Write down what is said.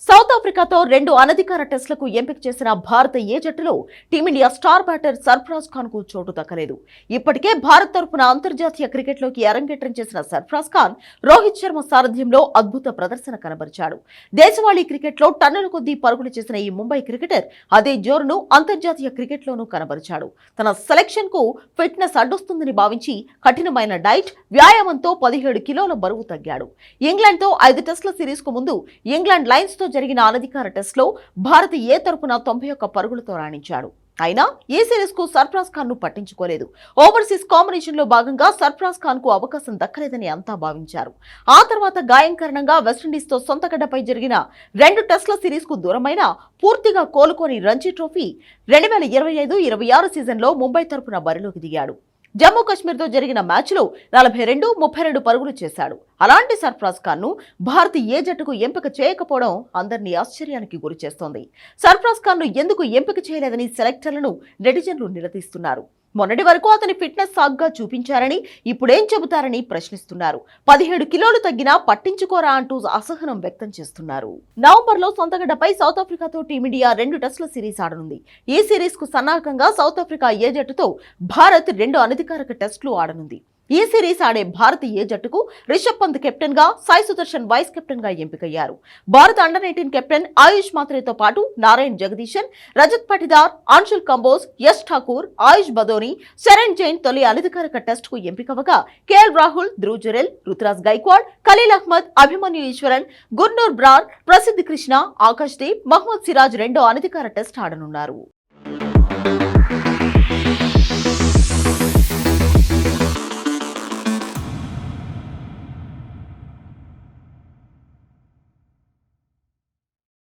So south ఆఫ్రికాతో రెండు అనధికార టెస్టులకు ఎంపిక చేసిన భారత ఏ జట్టులో team India star batter Sarfaraz ఖాన్కు చోటు దక్కలేదు. ఇప్పటికే భారత్ తరపున అంతర్జాతీయ క్రికెట్లోకి అరంగేట్రం చేసిన సర్ఫరాజ్ ఖాన్ రోహిత్ శర్మ సారథ్యంలో అద్భుత ప్రదర్శన కనబరిచాడు. దేశవాళీ క్రికెట్లో టన్నుల కొద్దీ పరుగులు చేసిన ఈ ముంబై క్రికెటర్ అదే జోరును అంతర్జాతీయ క్రికెట్లోనూ కనబరిచాడు. తన సెలక్షన్కు ఫిట్నెస్ అడ్డొస్తుందని భావించి కఠినమైన డైట్ వ్యాయామంతో పదిహేడు కిలోల బరువు తగ్గాడు. ఇంగ్లాండ్తో ఐదు టెస్టుల సిరీస్కు ముందు ఇంగ్లాండ్ లైన్స్తో జరిగిన అనధికార టెస్టులో భారత్ ఏ తరపున తొంభై ఒక్క పరుగులతో రాణించాడు. అయినా ఈ సిరీస్కు సర్ఫరాజ్ ఖాన్ను పట్టించుకోలేదు. ఓవర్సీస్ కాంబినేషన్లో భాగంగా సర్ఫరాజ్ ఖాన్కు అవకాశం దక్కలేదని అంతా భావించారు. ఆ తర్వాత గాయం కారణంగా వెస్టిండీస్తో సొంతగడ్డపై జరిగిన రెండు టెస్టుల సిరీస్కు దూరమైన పూర్తిగా కోలుకొని రంజీ ట్రోఫీ రెండు వేల ఇరవై ఐదు ఇరవై ఆరు సీజన్లో ముంబై తరపున బరిలోకి దిగాడు. జమ్మూ కాశ్మీర్తో జరిగిన మ్యాచ్లో నలభై రెండు ముప్పై రెండు పరుగులు చేశాడు. అలాంటి సర్ఫరాజ్ ఖాన్ను భారత్ ఏ జట్టుకు ఎంపిక చేయకపోవడం అందరినీ ఆశ్చర్యానికి గురి చేస్తోంది సర్ఫరాజ్ ఖాన్ను ఎందుకు ఎంపిక చేయలేదని సెలెక్టర్లను నెటిజన్లు నిలదీస్తున్నారు. మొన్నటి వరకు అతని ఫిట్నెస్ సాగ్గా చూపించారని ఇప్పుడేం చెబుతారని ప్రశ్నిస్తున్నారు. పదిహేడు కిలోలు తగ్గినా పట్టించుకోరా అంటూ అసహనం వ్యక్తం చేస్తున్నారు. నవంబర్లో సొంతగడ్డపై సౌత్ ఆఫ్రికాతో టీమిండియా రెండు టెస్టుల సిరీస్ ఆడనుంది. ఈ సిరీస్కు సన్నాహకంగా సౌత్ ఆఫ్రికా ఏ జట్టుతో భారత్ రెండు అనధికారిక టెస్టులు ఆడనుంది. ఈ సిరీస్ ఆడే భారత్ ఏ జట్టుకు రిషబ్ పంత్ కెప్టెన్గా సాయి సుదర్శన్ వైస్ కెప్టెన్గా ఎంపికయ్యారు. భారత అండర్ నైన్టీన్ కెప్టెన్ ఆయుష్ మాత్రేతో పాటు నారాయణ్ జగదీశన్ రజత్ పటిదార్ ఆన్షుల్ కంబోజ్ యశ్ ఠాకూర్ ఆయుష్ బదోని శరణ్ జైన్ తొలి అనధికారిక టెస్ట్కు ఎంపికవగా కేఎల్ రాహుల్ ధ్రువ్ జురెల్ రుతురాజ్ గైక్వాడ్ ఖలీల్ అహ్మద్ అభిమన్యు ఈశ్వరన్ గుర్నూర్ బ్రార్ ప్రసిద్ధ్ కృష్ణ ఆకాష్ దీప్ మహ్మద్ సిరాజ్ రెండో అనధికార టెస్ట్ ఆడనున్నారు.